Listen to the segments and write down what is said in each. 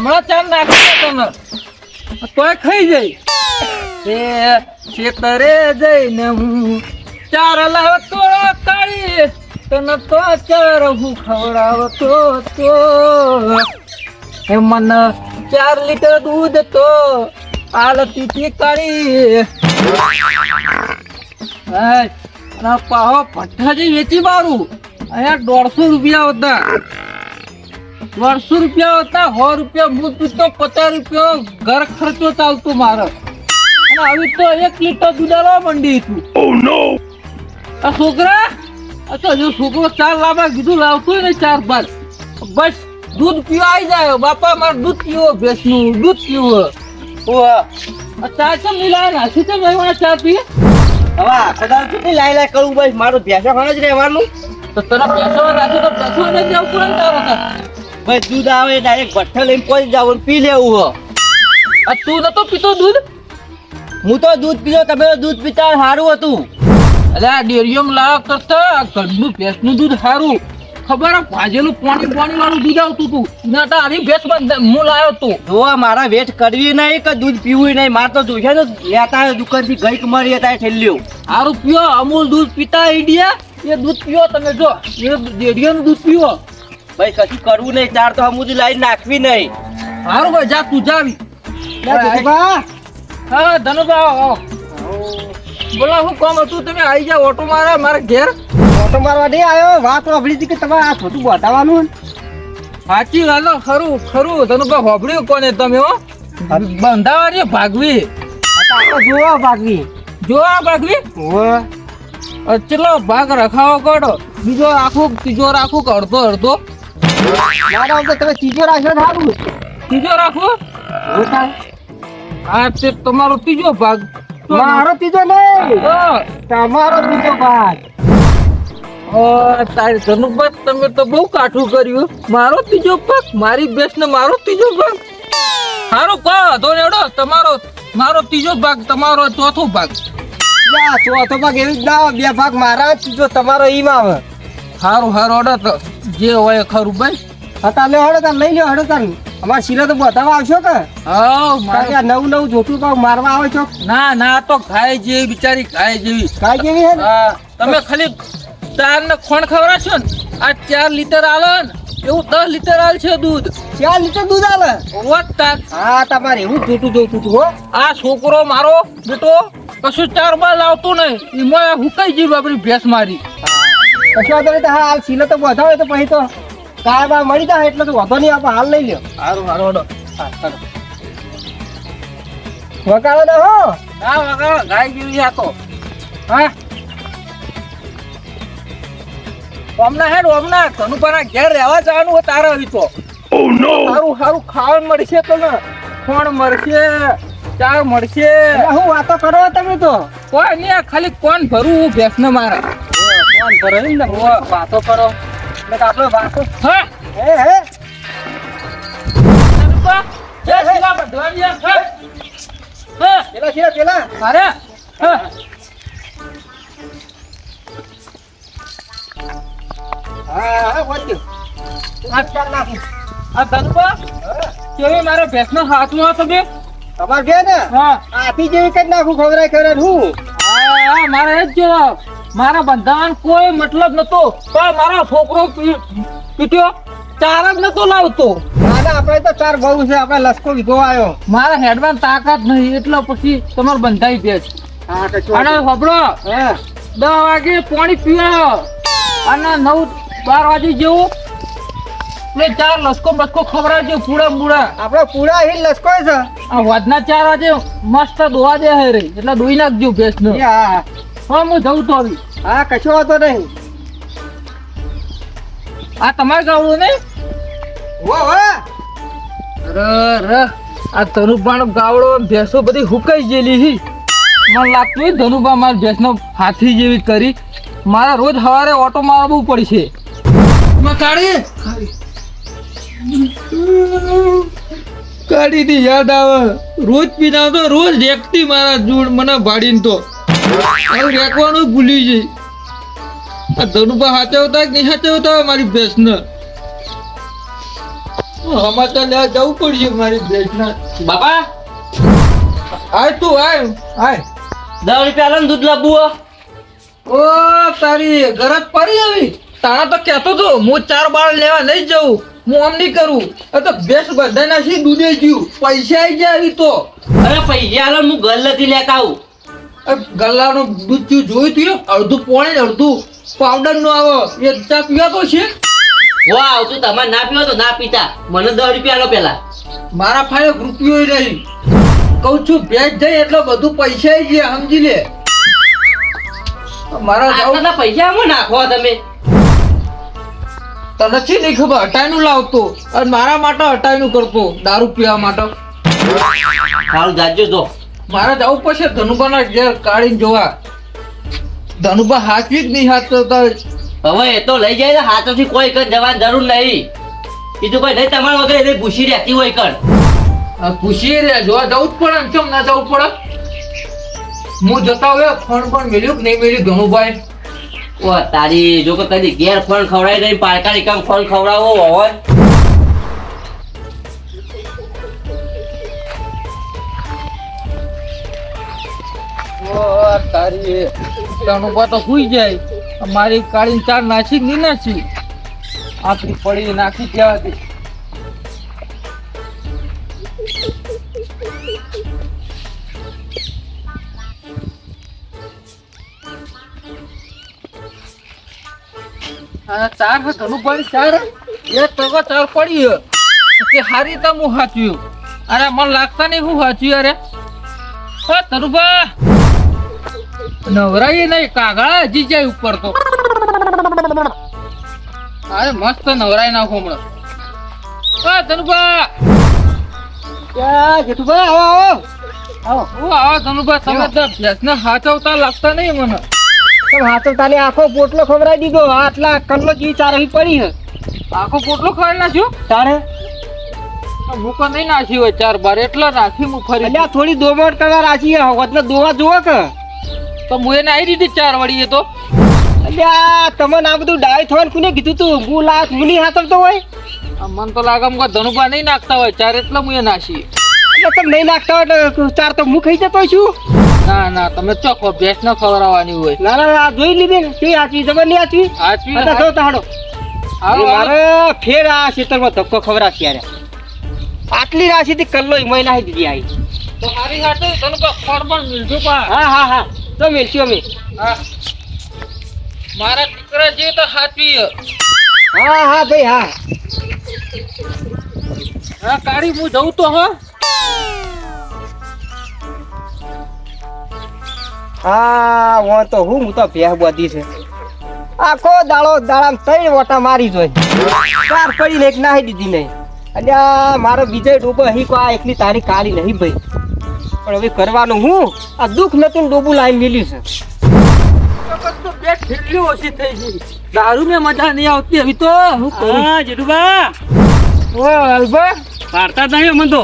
હમણાં ચાલ નાખી તને. તોય ખાઈ જઈ એ ખેતરે જઈને હું ચાર લાવતો કાળી, તને તો ચાર હું ખવડાવતો તો એ મને ચાર લીટર દૂધ તો આલતી હતી કાળી. અને પાહો જે વેચી મારું. અહીંયા દોઢસો રૂપિયા હતા. દોઢસો રૂપિયા હતા સો રૂપિયા મૂળ પીતો પચાસ રૂપિયા ઘર ખર્ચો ચાલતો મારો. અને આવી તો એક લીટર દૂધ આલવા મંડી હતું. આ છોકરા? અચ્છા જો છોકરો ચાર લાવવા કીધું લાવતો ને ચાર બાર બસ દૂધ પીવા આવી જાય. બાપા મારે દૂધ પીવો ભેંસનું દૂધ પીવો. ઓહ ચા ચમ મિલાય નાખી છે મેં ચા પીએ? હવે આખો દાડો કેટલી લાઈ લાઈ કરું ભાઈ મારું ભેંસો ખાણ જ રહેવાનું. તો તને ભેંસો રાખે તો ભેંસો ને જવું પડે તારો તો. ભાઈ દૂધ આવે ડાયરેક્ટ ભઠ્ઠો લઈને પહોંચી જાવ પી લેવું હો. આ તું નતો પીતો દૂધ? હું તો દૂધ પીતો તમે તો દૂધ પીતા સારું હતું. અરે આ ડેરીઓમાં લાવ કરતા ઘરનું ભેંસનું દૂધ સારું ખબર ભાજેલું પાણી પાણી વાળું દૂધ આવતું હતું. ના તો આવી ભેંસ હું લાવ્યો તું. જોવા મારા વેટ કરવી નહીં કે દૂધ પીવું નહીં મારે તો જોશે ને લેતા દુકાનથી ગઈક મળી હતા ઠેલ્યો સારું પીઓ અમૂલ દૂધ પીતા ઇડિયા એ દૂધ પીઓ તમે જો એ ડેરીઓનું દૂધ પીઓ. ભાઈ કશું કરવું નહીં તાર તો હમુદી લાઈન નાખવી નહીં. સારું ભાઈ જા તું જાવી. હા ધનુભા આવો. બોલો શું કોમ હતું? તમે આવી જાઓ ઓટો મારા મારા ઘેર. ઓટો મારવા નહીં આવ્યો? વાત સાંભળી હતી કે તમારે આ થોડું બતાવવાનું સાચી વાત ખરું ખરું. ધનુભા હોભળ્યું કોને તમે હો? બંધાવાની ભાગવી. જોવા ભાગવી. જોવા ભાગવી? ચલો ભાગ રખાવો કરો બીજો રાખું ત્રીજો રાખું અડધો અડધો? મારા તો તમે ચીજો રાખ્યો સારું ત્રીજો રાખું? આ તે તમારો ત્રીજો ભાગ. મારો ત્રીજો નહીં. તમારો ત્રીજો ભાગ. તારી ધનુભાઈ તમે તો બહુ કાઠું કર્યું. મારો ત્રીજો ભાગ મારી બેસ ને મારો ત્રીજો ભાગ. સારું કહો એડો તમારો મારો ત્રીજો ભાગ તમારો ચોથો ભાગ. ચોથો ભાગ એવી જ ના. બે ભાગ મારા ત્રીજો તમારો ઈમ આવે. સારું સારું તો. જે હોય ખરું ભાઈ. હતા લે હડો તાર લઈ લ્યો હડો તાર અમાર શીલા તો બતાવવા આવશો કે? હા મારે આ નવું નવું જોતું તો મારવા આવે છો. ના ના તો ખાય જેવી બિચારી ખાય જેવી. ખાય જેવી હે તમે ખાલી તાર ને ખોણ ખવડાવશો ને આ ચાર લીટર આલે ને એવું દસ લીટર આલ છે દૂધ. ચાર લીટર દૂધ આવે રોજ તાર. હા તમારે એવું જોતું જોતું હો. આ છોકરો મારો બેટો કશું ચાર બાર લાવતું નહીં. એમાં હુકાઈ જઈ આપણી ભેંસ મારી. કશું વાંધો નહીં હા હાલ શીલો તો બતાવે તો પછી તો કાળ બા મળી જાય એટલે તો વાંધો નહીં આપણે હાલ લઈ લ્યો. સારું સારું અડો વકાળો ના હો. હા વકાળો ગાય જેવી આ તો. હા. ઓમના હેડ ઓમના ધનુપાના ઘેર રહેવા જવાનું હોય તારે આવી તો. સારું સારું ખાવાનું મળશે તો ને. કોણ મળશે ચાર મળશે. હું વાતો કરો તમે તો. કોઈ નહીં ખાલી કોણ ભરવું ભેંસ ને મારે. કોણ કરો ને વાતો કરો. એટલે આપણે વાતો. હા? હે હે? શીલા બધવાની આ, હા. હા, પેલા શીલા પેલા. અરે હા? હા હા વાંચ્યું આ ચાર નાખું આ ધનુપા? કેવી મારે ભેંસનો હાથમાં હતો બે? તમારે ને? હા. આથી જેવી કઈ નાખું ખવડાય ખવડાય હું? હા, હા, મારે જ જો મારા બંધાવાનો કોઈ મતલબ નતો પણ મારો છોકરો પીટ્યો. ચાર જ નતો લાવતો. ના આપણે તો ચાર બહુ છે આપણે લસકો લીધો આવ્યો. મારા હેડમાં તાકાત નહીં એટલે પછી તમારે બંધાઈ દે છે. અને ખબરો દસ વાગે પાણી પીવા અને નવ બાર વાગે જેવું. એટલે ચાર લસકો બસકો ખવડાવજો પૂડા મૂડા આપણે પૂરા અહીં લસકો છે. આ વધના ચાર વાગે મસ્ત દોવા દે હે રે. એટલે દોઈ નાખજો ભેંસ નો હા હા જઉં તો આવી. હા કશો વાંધો નહીં. આ તમારે ગાવડું નહીં હો હો. ર રે આ ધનુભાનો ગાવડો ભેંસો બધી હુકાઈ ગયેલી હી. મને લાગતું હોય ધનુભા મારા ભેંસનો હાથી જેવી કરી. મારા રોજ સવારે ઓટો મારવું પડશે કાઢી. કાઢીથી યાદ આવે. રોજ પીના તો રોજ એકથી મારા જૂડ મને ભાડીને તો. મારું રેકવાનું ભૂલી જઈ. આ ધનુભા હાચવતા કે નહીં હાચવતા મારી ભેંસને? સમાચાર લેવા જવું પડશે મારી ભેંસના. બાપા? આય તું આય આય દસ રૂપિયા લો દૂધ લાવવું ઓ તારી ગરજ પડી આવી તારા તો કહેતો તો હું ચાર બાળ લેવા નહીં જઉં. હું આમ નહીં કરું. આ તો ભેસ બધા નાખી દૂધે ગયું? પૈસા આવી જાય આવી તો. અરે પૈસા હું ગલ્લેથી લેતા આવું. ગલ્લાનું દૂધ જોયું તું અડધું પોણી અડધું. પાવડરનું આવો. એ ચા પીવા તો છે? વાહ આવતું તમારે ના પીવો તો ના પીતા. મને દસ રૂપિયા લો પેલા. મારા ફાયે રૂપિયો નહીં કહું છું ભેજ જઈ એટલે બધું પૈસા જ સમજી લે. મારા જાવ પૈસા આમાં નાખો તમે. તને છે નહીં ખબર? હટાઈનું લાવતો. અને મારા માટે હટાઈનું કરતો. દારૂ પીવા માટે. સારું જાજો જો. મારે જવું પડશે. ધનુભાના ઘેર કાઢીને જોવા. ધનુભા હાચવી જ નહીં હાથ તો હવે એ તો લઈ જાય ને હાથોથી કોઈ કઈ જવાની જરૂર નહીં. બીજું કોઈ નહીં તમારા વગર એને ભૂસી રહેતી હોય કણ. ભૂસી રે જોવા જવું જ પડે ને કેમ ના જવું પડે? હું જતા હોય ફોન પણ મેળ્યું કે નહીં મેળ્યું ધનુભાઈ ઓ તારી જો કે કદી ઘેર ફોન ખવડાવી નહીં પારકારી કામ ફોન ખવડાવો હોય. ચાર પડી નાખી જવાથી આ ચાર હે ધનુભાઈ ચાર એક ટકો ચાર પડી કે હારી તમ હું અરે મને લાગતા નહીં હું હાચ્યું અરે તરુભા નવરાઈ નહીં કાગળા હજી જાય ઉપર તો. અરે મસ્ત નવરાઈ નાખો હમણાં. ઓ ધનુભા! ક્યાં જેઠુભાઈ આવો આવો. આવો. આવો ધનુભા તમે તો ભેંસને હાચવતા લાગતા નહીં મને. તમે હાથો તાલે આખો પોટલો ખવડાવી દીધો. આટલા કલ્લો જેવી ચારવી પડી હે આખો પોટલો ખાઈ નાખ્યો? તારે મૂકો નહીં નાખી હોય ચાર બાર. એટલે રાખી હું ફરી. થોડી દોમટ કરવા રાખી હે એટલે દોવા જોવો કે. તો હું એને આવી દીધી ચાર વળી એ તો અલ્યા તમને આ બધું ડાય થવાનું કોને કીધું તું? હું લાખ મુની હાથરતો હોય? મને તો લાગે કે ધનુભા નહીં નાખતા હોય ચાર એટલે હું એ નાશી એટલે તમે નહીં નાખતા હોય ચાર તો હું ખાઈ જતો છું? ના ના તમે ચોખ્ખો ભેંસ ન ખવડાવવાની હોય. ના ના આ જોઈ લીધી ને કઈ આચવી જબર નહીં આચવી આચવી બધા જો તાડો. મારે ફેર આ ખેતરમાં ધક્કો ખવડાવશે યાર. આટલી રાશિથી કલ્લો નાખી દીધી આવી તો હારી હાથે ધનુભા ફળ પણ મિલજો પા. હા હા હા. તો મેલશું અમે હા. મારા દીકરા જે તો હાચવી હા હા ભાઈ હા. હા કાળી હું જઉં તો હા. હા હું તો હું હું તો ભેહ બધી છે. આખો દાડો દાડામાં ત્રણ વોટા મારી જોઈ. ચાર પડીને એક નાહી દીધી નહીં. અને મારો બીજો ડૂબો અહીં કો આ એકલી તારી કાળી નહીં ભાઈ. પણ હવે કરવાનું હું? આ દુઃખ નતું ડોબું લાઈ મેલ્યું છે. બે ઓછી થઈ ગઈ. દારૂ ને મજા નહીં આવતી હવે તો. હું હા જેઠુબા ઓય અલબા પારતા જ નહીં મને તો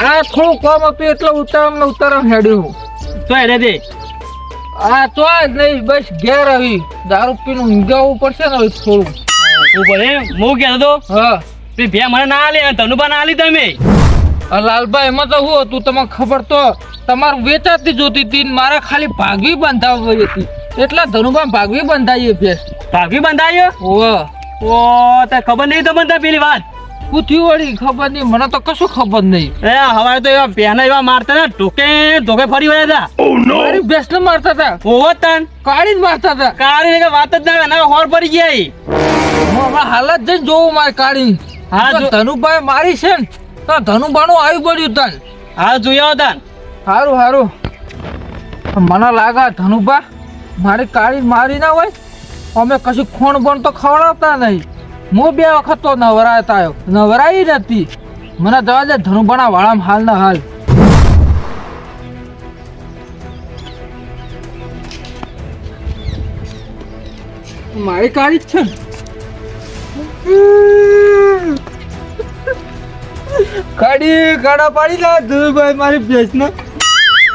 આ થોડું કોમ હતું એટલે ઉતારમ ને ઉતારમ હેડ્યું. તો એને દે. આ તો નહીં બસ ઘેર આવી. દારૂ પીને ઊંઘાવવું પડશે ને હવે થોડું. ઉપર બોલે હું કહેતો તો હા. બે મને ના આલી તનુબા ના આલી તમે. લાલભાઈ એમાં તો શું હતું? તમને ખબર તો તમારે વેચાતી જોતી હતી મારે ખાલી ભાગવી બંધાવવી હતી. એટલા ધનુભા ભાગવી બંધાઈએ ભેસ. ભાગવી બંધાઈએ? ઓ ઓ તે ખબર નહીં તો બંધા પેલી વાત? પૂછ્યું વળી ખબર નહીં. મને તો કશું ખબર નહીં. એ હવારે તો એવા પહેના એવા મારતા હતા ઢોકે ઢોકે ફરી વળ્યા હતા. મારી ભેંસને મારતા હતા. ઓવો તન. કાઢી જ મારતા હતા. કાળી કે વાત જ ના ના હોર પડી ગયા ઈ. હું હમણાં હાલત જઈને જોઉં મારે કાળી હા, ધનુભાઈ મારી છે ને. તો ધનુભાનું આવી પડ્યું તન. હા જોયા તન. સારું સારું મને લાગે ધનુભા મારી કાળી મારી ના હોય. અમે કશું ખોણ બોણ તો ખવડાવતા નહીં. હું બે વખત તો નવરાતા આવ્યો નવરાઈ નથી. મને જવા દે ધનુભાના વાળામાં હાલ ના હાલ. મારી કાળી જ છે ને. કાઢી કાઢા પાડી લા ધનુભાઈ મારી ભેંસને.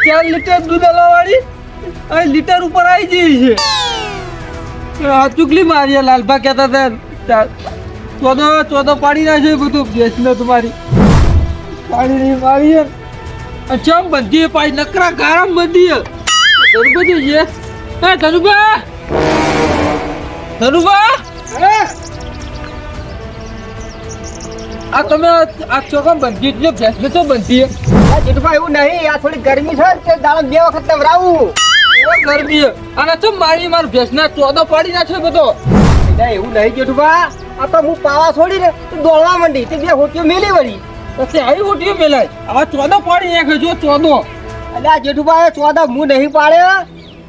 ચાર લીટર દૂધ વાળી અહીં લીટર ઉપર આવી જઈ છે. આ ચુકલી મારી લાલભા કહેતા હતા. ચોદો ચોદો પાડી નાખ્યો બધું ભેંસને તમારી. પાડી મારી ચમ બંધી પાઈ નકરા ગારમ બંધી ધનુભાઈ છે હે ધનુબા ધનુબા આ તમે આ ચોકમ બંધી એટલે ભેંસને તો બંધી આ જેઠુભાઈ એવું નહીં આ થોડી ગરમી છે કે તે દાડો બે વખત નવરાવું. ગરમી. અને તો મારી માર ભેંસના ચોદો પાડી નાખ્યો બધો. એવું નહીં જેઠુભા આ તો હું પાવા છોડી ને તો દોડવા માંડી તે બે હોટીઓ મેલી વળી. પછી આવી હોટીઓ મેલાય. આવા ચોદો પાડી નાખ્યો જો ચોદો. અને આ જેઠુભાઈ ચોદા હું નહીં પાડ્યો.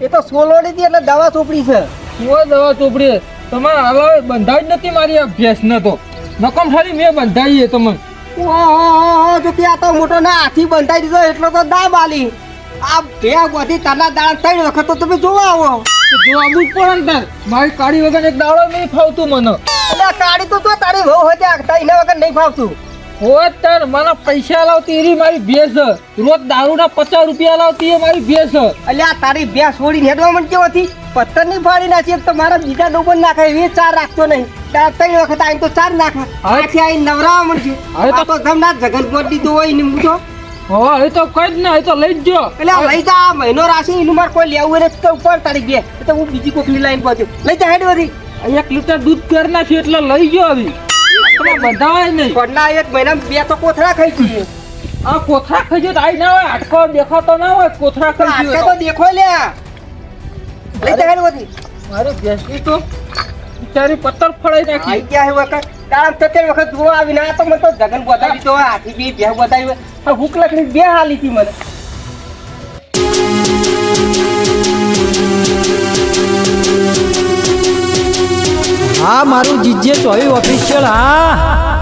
એ તો સોલોડી હતી એટલે દવા ચોપડી છે. શું દવા ચોપડી તમારે હાલ બંધાઈ જ નથી મારી આ ભેંસને તો. નકમ ખાલી મેં તમને. ઓહો જો કે તો મોટો ના હાથી બંધાઈ દીધો એટલો તો દાબ આલી. આ બે બધી તાના દાળ ત્રણ વખત તો તમે જોવા આવો. જોવા બુ પણ મારી કાળી વગર એક દાડો નહીં ફાવતું મને. એટલે કાળી તો તો તારી વહુ હોય ત્યાં એના વગર નહીં ફાવતું. હોત તર મને પૈસા લાવતી એરી મારી ભેંસ. રોજ દારૂના પચાસ રૂપિયા લાવતી એ મારી ભેંસ. એટલે આ તારી બે છોડીને હેડવા મને કેવો હતી પથ્થરની ફાડી નાખી તો મારા બીજા ડોબર નાખે એ ચાર રાખતો નહીં. તારા ત્રણ વખત આવીને તો ચાર નાખે આથી આવીને નવરાવા મળશે હવે તો- તો ગમના જગન ગોટ દીધું હોય ને હું તો હવે તો કઈ જ ના એ તો લઈ જ જો. એટલે લઈ જા આ મહિનો રાશિ એનું મારે કોઈ લેવું હોય તો ઉપર તારી બે. તો હું બીજી કોકની લાઈન પહોંચ્યો લઈ જા હેડ વધી એક લીટર દૂધ કરી નાખ્યું એટલે લઈ ગયો હવે. બંધાવાય નહીં. કોટના એક મહિના બે તો કોથળા ખાઈ જઈએ. આ કોથરા ખાઈ તો આઈ ના હોય દેખાતો ના હોય ખાઈ તો દેખો લે લઈ જા હેડ વધી મારે ભેંસની તો બિચારી પત્તર ફળાઈ નાખી. આઈ ગયા હે વખત. તારા તત્તેર વખત જોવા આવીને આ તો મને તો જગન બતાવી તો હાથી બી બે બતાવી હોય આ હુક લકડી બે હાલી હતી મને. હા મારું જીજે ચોવી ઓફિશિયલ હા.